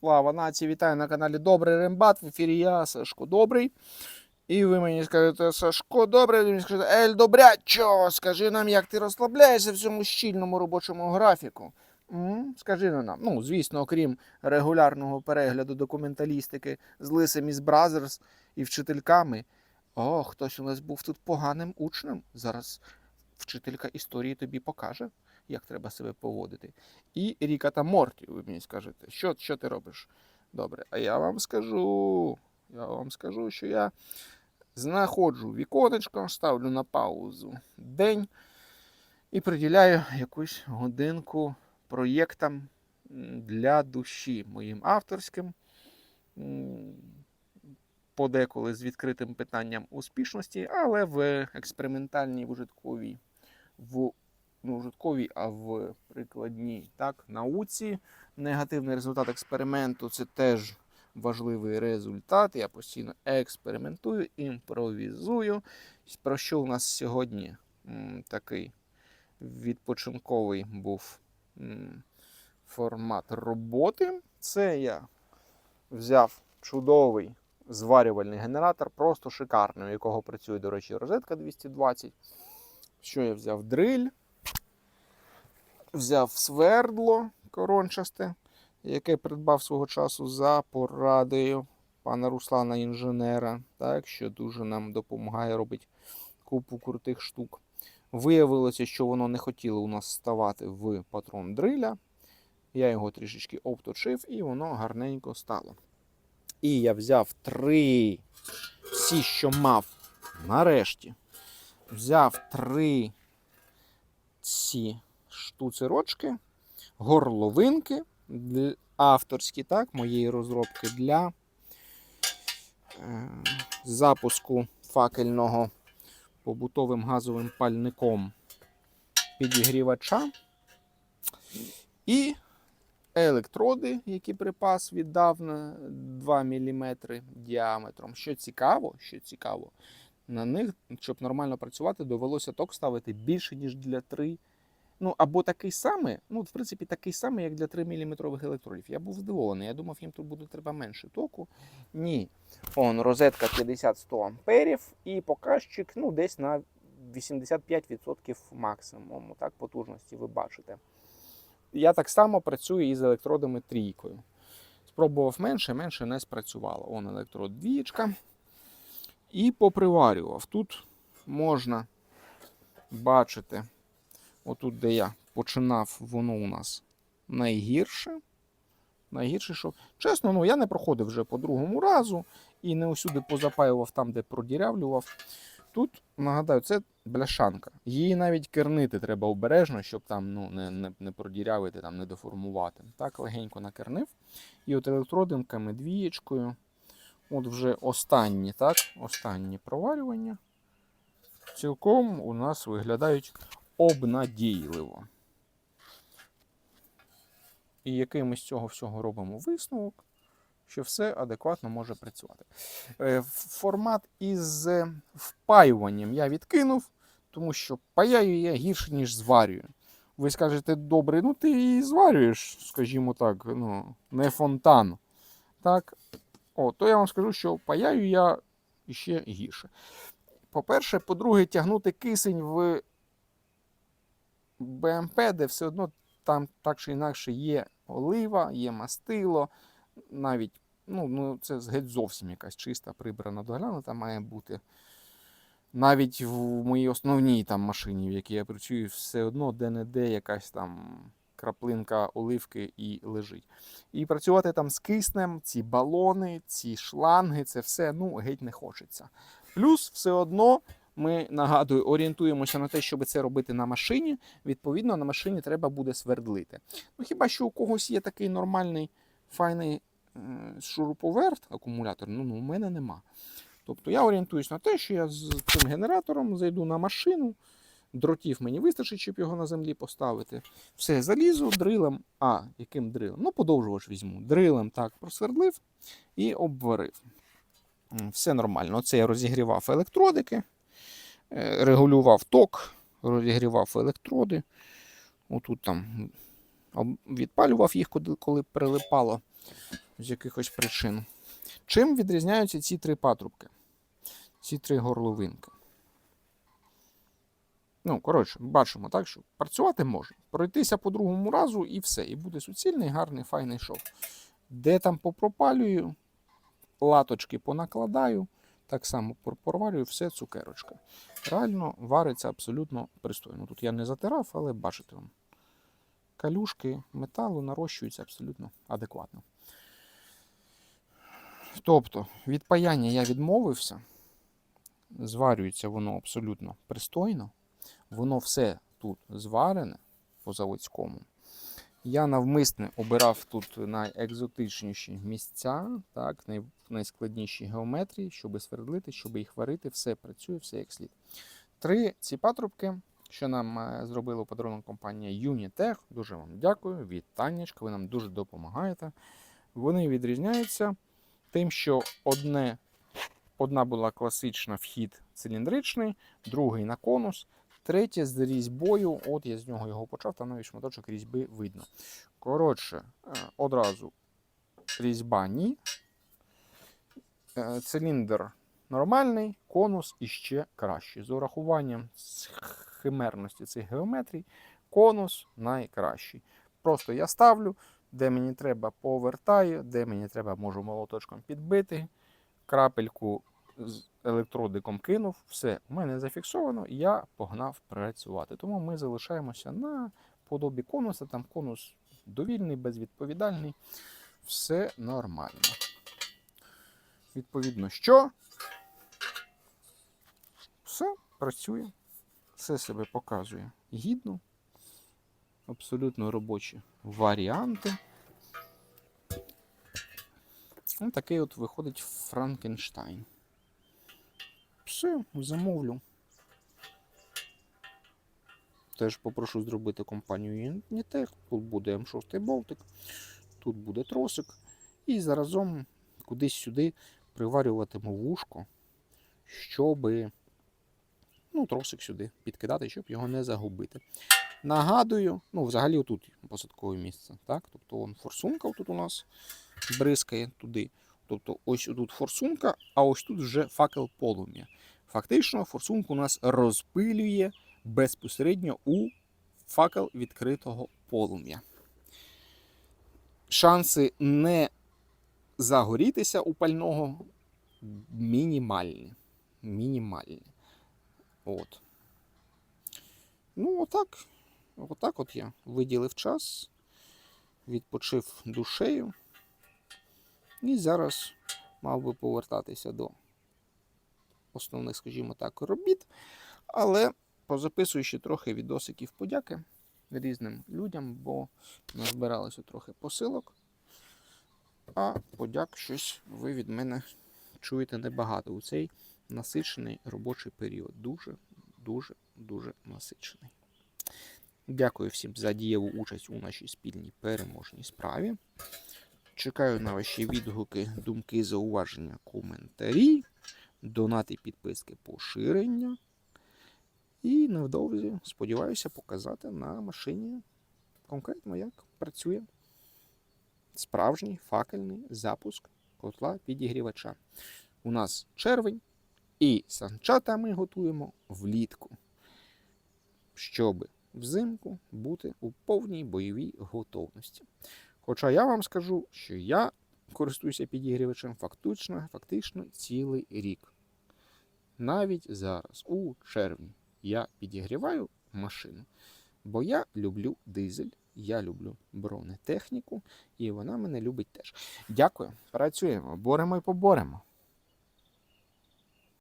Слава нації, вітаю на каналі Добрий Рембат. В ефірі я, Сашко Добрий. І ви мені скажете, Сашко Добрий, ви мені скажете, Ель Добрячо, скажи нам, як ти розслабляєшся в цьому щільному робочому графіку. М? Скажи нам. Ну, звісно, окрім регулярного перегляду документалістики з Лисим із Бразерс і вчительками. О, хтось у нас був тут поганим учнем. Зараз вчителька історії тобі покаже, як треба себе поводити. І Ріка та Морті, ви мені скажете, що, що ти робиш? Добре, а я вам скажу, я вам скажу, що я знаходжу віконечко, ставлю на паузу день і приділяю якусь годинку проєктам для душі моїм авторським, подеколи з відкритим питанням успішності, але в експериментальній ужитковій, в ну, ужитковій, а в прикладній так, науці. Негативний результат експерименту це теж важливий результат. Я постійно експериментую, імпровізую. Про що у нас сьогодні такий відпочинковий був формат роботи. Це я взяв чудовий зварювальний генератор, просто шикарний, у якого працює, до речі, розетка 220. Що я взяв? Дриль, взяв свердло корончасте, яке придбав свого часу за порадою пана Руслана інженера, так, що дуже нам допомагає робити купу крутих штук. Виявилося, що воно не хотіло у нас ставати в патрон дриля. Я його трішечки обточив, і воно гарненько стало. І я взяв три, всі, що мав, нарешті. Взяв три ці штуцерочки, горловинки авторські, так, моєї розробки для е, запуску факельного побутовим газовим пальником підігрівача. І електроди, які припас віддав на 2 мм діаметром. Що цікаво, що цікаво, на них, щоб нормально працювати, довелося ток ставити більше, ніж для 3. Ну, або такий самий, ну, в принципі, такий самий, як для 3 мм електродів. Я був здивований. Я думав, їм тут буде треба менше току. Ні. Он, розетка 50-100 амперів і показчик ну, десь на 85% максимуму так, потужності ви бачите. Я так само працюю із електродами трійкою. Спробував менше, менше не спрацювало. Он електрод двієчка. І поприварював. Тут можна бачити, отут, де я починав, воно у нас найгірше. Найгірше, що чесно, ну я не проходив вже по другому разу і не усюди позапаював там, де продірявлював. Тут, нагадаю, це бляшанка. Її навіть кернити треба обережно, щоб там ну, не, не, не продірявити, там, не деформувати. Так, легенько накернив. І от електродинками, двієчкою. От вже останні, так, останні проварювання. Цілком у нас виглядають обнадійливо. І який ми з цього всього робимо висновок, що все адекватно може працювати. Е, Формат із е, впаюванням я відкинув, тому що паяю я гірше, ніж зварюю. Ви скажете, добре, ну ти і зварюєш, скажімо так, ну, не фонтан. Так? О, то я вам скажу, що паяю я ще гірше. По-перше, по-друге, тягнути кисень в БМП, де все одно там так чи інакше є олива, є мастило, навіть ну, ну це геть зовсім якась чиста, прибрана доглянута має бути. Навіть в моїй основній там машині, в якій я працюю, все одно де-не-де якась там краплинка оливки і лежить. І працювати там з киснем, ці балони, ці шланги, це все ну, геть не хочеться. Плюс все одно ми нагадую, орієнтуємося на те, щоб це робити на машині. Відповідно, на машині треба буде свердлити. Ну хіба що у когось є такий нормальний файний шуруповерт, акумулятор, ну, ну у мене нема. Тобто я орієнтуюсь на те, що я з цим генератором зайду на машину, дротів мені вистачить, щоб його на землі поставити. Все, залізу дрилем. А, яким дрилем? Ну, подовжувач візьму. Дрилем так просвердлив і обварив. Все нормально. Оце я розігрівав електродики, регулював ток, розігрівав електроди. Отут там відпалював їх, коли- коли прилипало. з якихось причин. Чим відрізняються ці три патрубки? Ці три горловинки. Ну, коротше, бачимо, так, що працювати може. Пройтися по другому разу і все. І буде суцільний, гарний, файний шов. Де там попропалюю, латочки понакладаю, так само проварюю, все цукерочка. Реально вариться абсолютно пристойно. Тут я не затирав, але бачите вам. Калюшки металу нарощуються абсолютно адекватно. Тобто, від паяння я відмовився. Зварюється воно абсолютно пристойно. Воно все тут зварене по заводському. Я навмисне обирав тут найекзотичніші місця, так, най, найскладніші геометрії, щоб свердлити, щоб їх варити, все працює, все як слід. Три ці патрубки, що нам е, зробила подарунок компанія Unitech. Дуже вам дякую. Вітаннячка, ви нам дуже допомагаєте. Вони відрізняються тим, що одне, одна була класична вхід циліндричний, другий на конус. Третє з різьбою, от я з нього його почав, там навіть шматочок різьби видно. Коротше, е, одразу різьба ні. Е, Циліндр нормальний, конус іще кращий. З урахуванням химерності цих геометрій, конус найкращий. Просто я ставлю, де мені треба, повертаю, де мені треба, можу молоточком підбити, крапельку електродиком кинув, все, у мене зафіксовано, я погнав працювати. Тому ми залишаємося на подобі конуса, там конус довільний, безвідповідальний, все нормально. Відповідно, що? Все працює, все себе показує гідно, абсолютно робочі варіанти. Ось такий от виходить Франкенштайн. Все, замовлю. Теж попрошу зробити компанію Unitech. Тут буде М6 болтик, тут буде тросик. І заразом кудись сюди приварюватиму вушко, щоб ну, тросик сюди підкидати, щоб його не загубити. Нагадую, ну, взагалі отут посадкове місце. Так? Тобто вон форсунка тут у нас бризкає туди. Тобто ось тут форсунка, а ось тут вже факел полум'я. Фактично, форсунку нас розпилює безпосередньо у факел відкритого полум'я. Шанси не загорітися у пального мінімальні. Мінімальні. От. Ну, отак. Отак от я виділив час, відпочив душею. І зараз мав би повертатися до основних, скажімо так, робіт. Але позаписую ще трохи відосиків подяки різним людям, бо назбиралося трохи посилок. А подяк щось ви від мене чуєте небагато у цей насичений робочий період. Дуже, дуже, дуже насичений. Дякую всім за дієву участь у нашій спільній переможній справі. Чекаю на ваші відгуки, думки, зауваження, коментарі, донати, підписки, поширення. І невдовзі сподіваюся показати на машині конкретно, як працює справжній факельний запуск котла підігрівача. У нас червень, і санчата ми готуємо влітку, щоб взимку бути у повній бойовій готовності. Хоча я вам скажу, що я користуюся підігрівачем фактично, фактично цілий рік. Навіть зараз, у червні, я підігріваю машину, бо я люблю дизель, я люблю бронетехніку, і вона мене любить теж. Дякую, працюємо, боремо і поборемо.